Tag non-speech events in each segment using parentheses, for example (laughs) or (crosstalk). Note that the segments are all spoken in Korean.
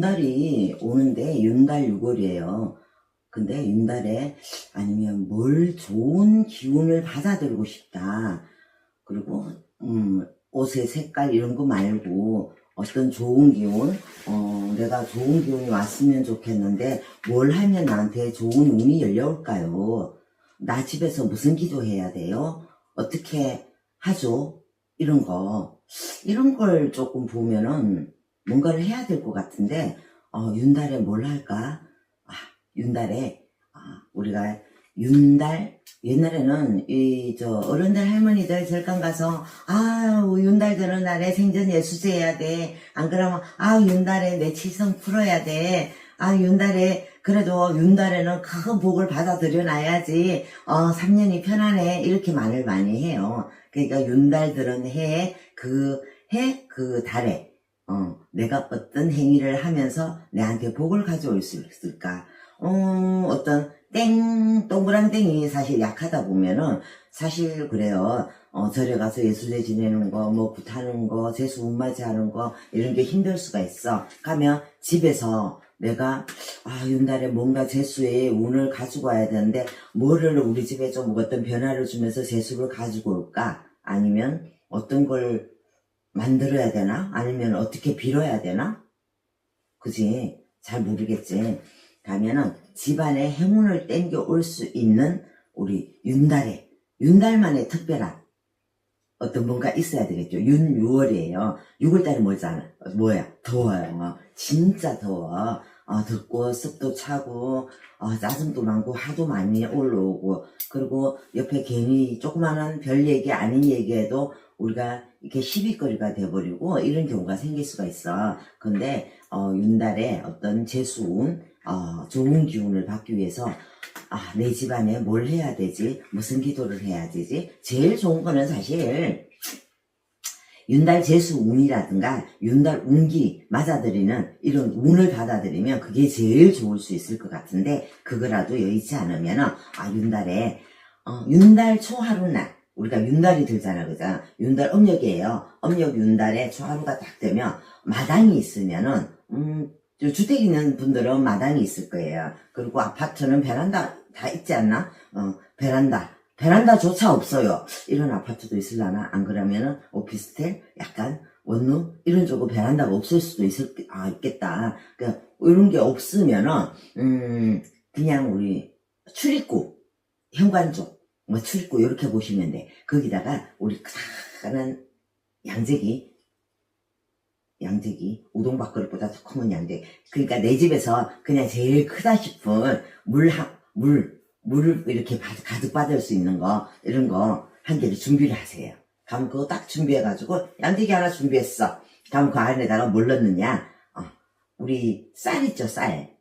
달이 오는데 윤달 6월이에요. 근데 윤달에 아니면 뭘 좋은 기운을 받아들이고 싶다. 그리고 음, 옷의 색깔 이런 거 말고 어떤 좋은 기운, 어, 내가 좋은 기운이 왔으면 좋겠는데 뭘 하면 나한테 좋은 운이 열려올까요? 나 집에서 무슨 기도해야 돼요? 어떻게 하죠? 이런 거. 이런 걸 조금 보면은 뭔가를 해야 될 것 같은데, 어, 윤달에 뭘 할까? 아, 윤달에, 아, 우리가 윤달, 옛날에는 이, 저, 어른들 할머니들 절간 가서, 아, 윤달 되는 날에 생전 예수제 해야 돼. 안 그러면, 아, 윤달에 내 칠성 풀어야 돼. 아, 윤달에, 그래도 윤달에는 큰 복을 받아들여 놔야지, 어, 3년이 편안해. 이렇게 말을 많이 해요. 그러니까 윤달 들은 해에, 그, 해, 그 달에, 어, 내가 어떤 행위를 하면서 내한테 복을 가져올 수 있을까? 어, 어떤 땡, 동그란 땡이 사실 약하다 보면은 사실 그래요. 어, 절에 가서 예술제 지내는 거, 뭐 굿하는 거, 재수 운맞이 하는 거, 이런 게 힘들 수가 있어. 가면 집에서 내가, 아, 윤달에 뭔가 재수에 운을 가지고 와야 되는데, 뭐를 우리 집에 좀 어떤 변화를 주면서 재수를 가지고 올까? 아니면 어떤 걸 만들어야 되나? 아니면 어떻게 빌어야 되나? 그지? 잘 모르겠지. 가면은 집안에 행운을 땡겨 올 수 있는 우리 윤달에, 윤달만의 특별한 어떤 뭔가 있어야 되겠죠. 윤, 6월이에요. 6월달에 뭐잖아. 뭐야? 더워요. 진짜 더워. 어, 덥고, 습도 차고, 어, 짜증도 많고, 하도 많이 올라오고, 그리고 옆에 괜히 조그마한 별 얘기 아닌 얘기에도 우리가 이렇게 시비거리가 돼버리고, 이런 경우가 생길 수가 있어. 근데, 어, 윤달에 어떤 재수운, 어, 좋은 기운을 받기 위해서, 아, 내 집안에 뭘 해야 되지? 무슨 기도를 해야 되지? 제일 좋은 거는 사실, 윤달 재수 운이라든가 윤달 운기 맞아들이는 이런 운을 받아들이면 그게 제일 좋을 수 있을 것 같은데 그거라도 여의치 않으면 아 윤달에 어, 윤달 초하루날 우리가 윤달이 들잖아 그죠? 윤달 음력이에요. 음력 윤달에 초하루가 딱 되면 마당이 있으면은 음저 주택 있는 분들은 마당이 있을 거예요. 그리고 아파트는 베란다 다 있지 않나? 어 베란다 베란다조차 없어요. 이런 아파트도 있을라나? 안 그러면은 오피스텔? 약간 원룸? 이런 쪽은 베란다가 없을 수도 있을, 아, 있겠다. 그러니까 이런 게 없으면은, 음, 그냥 우리 출입구, 현관 쪽, 뭐 출입구 이렇게 보시면 돼. 거기다가 우리 크다란 양재기, 양재기, 우동밥 그릇보다 더 커면 양재기. 그러니까 내 집에서 그냥 제일 크다 싶은 물, 물 을 이렇게 바- 가득 받을 수 있는 거, 이런 거 한 개를 준비를 하세요. 그럼 그거 딱 준비해가지고, 양대기 하나 준비했어. 그럼 그 안에다가 뭘 넣느냐? 어, 우리 쌀 있죠, 쌀.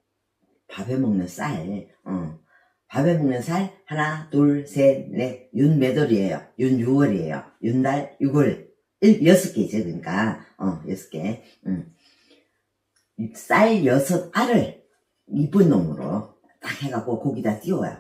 밥에 먹는 쌀. 어. 밥에 먹는 쌀, 하나, 둘, 셋, 넷, 윤 매돌이에요. 윤 6월이에요. 윤달 6월. 일, 여섯 개지, 그러니까. 어, 여섯 개. 음. 쌀 여섯 알을 이쁜 놈으로 딱 해갖고 고기다 띄워요.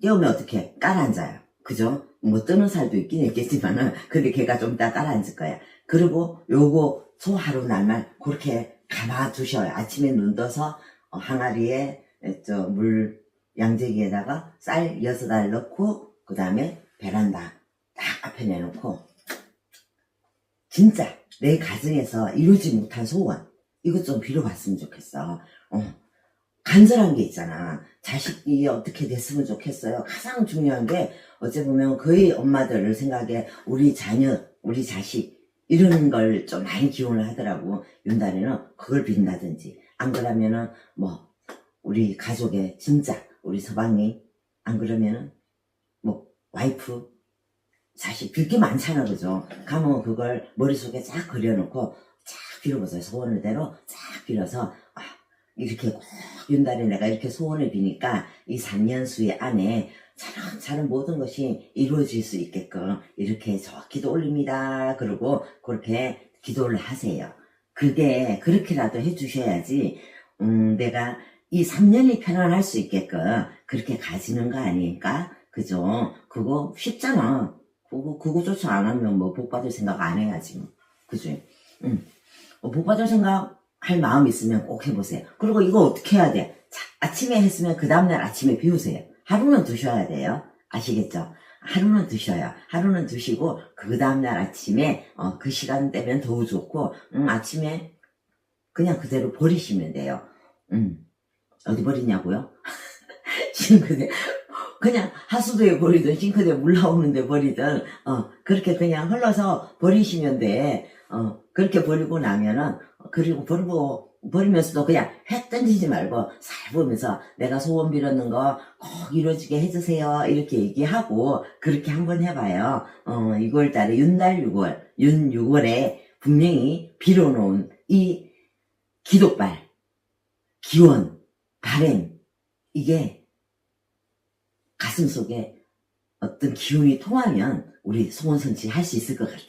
띄우면 어떻게 깔아앉아요. 그죠? 뭐 뜨는 살도 있긴 있겠지만은 근데 걔가 좀 이따 깔아앉을 거야. 그리고 요거 소 하루 날만 그렇게 감아 두셔요. 아침에 눈 떠서 어, 항아리에 저 물 양재기에다가 쌀 여섯 알 넣고 그 다음에 베란다 딱 앞에 내놓고 진짜 내 가정에서 이루지 못한 소원 이것 좀 빌어봤으면 좋겠어. 어. 간절한 게 있잖아. 자식이 어떻게 됐으면 좋겠어요. 가장 중요한 게 어째 보면 거의 엄마들을 생각해 우리 자녀, 우리 자식 이런 걸 좀 많이 기원을 하더라고. 윤달에는 그걸 빈다든지 안 그러면은 뭐 우리 가족의 진짜 우리 서방이 안 그러면은 뭐 와이프 자식 빌게 많잖아 그죠? 가면 그걸 머릿속에 쫙 그려놓고 쫙 빌어보세요. 소원을 대로 쫙 빌어서 아 이렇게 꼭 윤달에 내가 이렇게 소원을 비니까 이 3년수의 안에 차근차근 모든 것이 이루어질 수 있게끔 이렇게 저 기도 올립니다. 그리고 그렇게 기도를 하세요. 그게 그렇게라도 해주셔야지 음, 내가 이 3년이 편안할 수 있게끔 그렇게 가지는 거 아닙니까? 그죠? 그거 쉽잖아. 그거, 그거조차 안 하면 뭐 복 받을 생각 안 해야지. 뭐. 그지? 응. 어, 복 받을 생각 할 마음 있으면 꼭 해보세요. 그리고 이거 어떻게 해야 돼? 자, 아침에 했으면 그 다음날 아침에 비우세요. 하루는 두셔야 돼요. 아시겠죠? 하루는 두셔요. 하루는 두시고 그 다음날 아침에 어, 그 시간 되면 더 좋고 음, 아침에 그냥 그대로 버리시면 돼요. 음, 어디 버리냐고요? (laughs) 싱크대 그냥 하수도에 버리든 싱크대 물 나오는데 버리든 어, 그렇게 그냥 흘러서 버리시면 돼. 어, 그렇게 버리고 나면은 그리고 버리고 버리면서도 그냥 획 던지지 말고 살 보면서 내가 소원 빌었는 거 꼭 이루어지게 해주세요 이렇게 얘기하고 그렇게 한번 해봐요. 어, 6월달에 윤달 6월 윤 6월에 분명히 빌어놓은 이 기도발 기원 바램 이게 가슴 속에 어떤 기운이 통하면 우리 소원 성취 할수 있을 것 같아.